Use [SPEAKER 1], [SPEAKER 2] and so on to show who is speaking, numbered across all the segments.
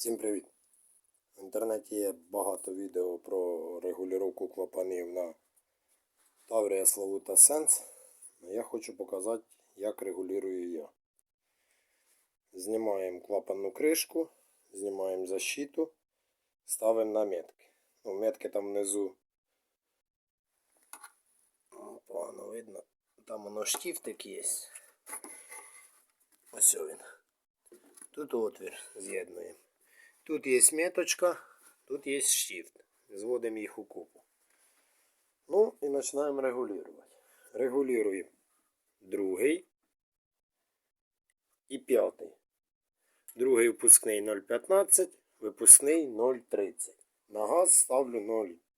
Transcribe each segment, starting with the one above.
[SPEAKER 1] Всім привіт! В інтернеті є багато відео про регулювання клапанів на Таврія Славута Sense. Я хочу показати, як регулюю я. Знімаємо клапанну кришку, знімаємо защиту, ставимо на метки. Ну, метки там внизу. Погано видно. Там воно штифтик є. Ось він. Тут отвір з'єднуємо. Тут є меточка, тут є штифт. Зводимо їх у купу. Ну і починаємо регулювати. Регулюємо другий і п'ятий. Другий впускний 0,15, випускний 0,30. На газ ставлю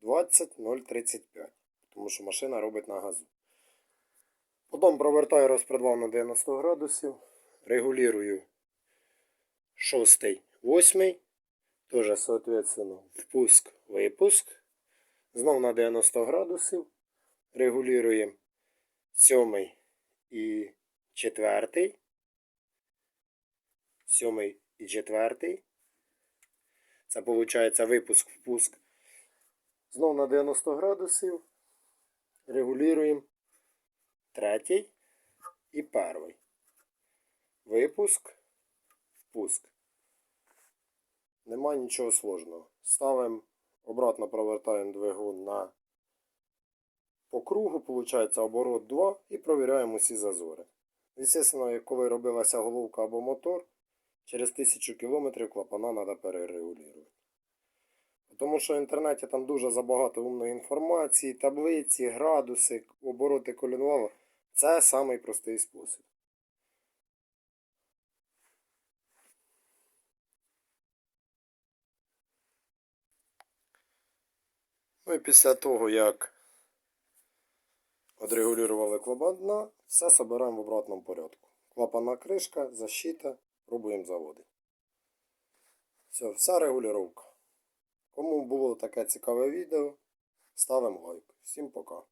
[SPEAKER 1] 0,20, 0,35. Тому що машина робить на газу. Потім провертаю розпредвал на 90 градусів. Регулюю шостий, восьмий. Тоже, соответственно, впуск, випуск. Знов на 90 градусів. Регулюємо сьомий і четвертий. Сьомий і четвертий. Це виходить випуск, впуск. Знов на 90 градусів. Регулюємо третій і перший. Випуск, впуск. Нема нічого сложного. Ставимо, обратно провертаємо двигун на по кругу, виходить оборот 2 і провіряємо усі зазори. Звісно, коли робилася головка або мотор, через 1000 км клапана треба перерегулювати. Тому що в інтернеті там дуже забагато умної інформації, таблиці, градуси, обороти колінвала. Це самий спосіб. Ну і після того, як отрегулювали клапан дна, все збираємо в обратному порядку. Клапанна кришка, защита, пробуємо заводити. Все, вся регулювання. Кому було таке цікаве відео, ставимо лайк. Всім пока.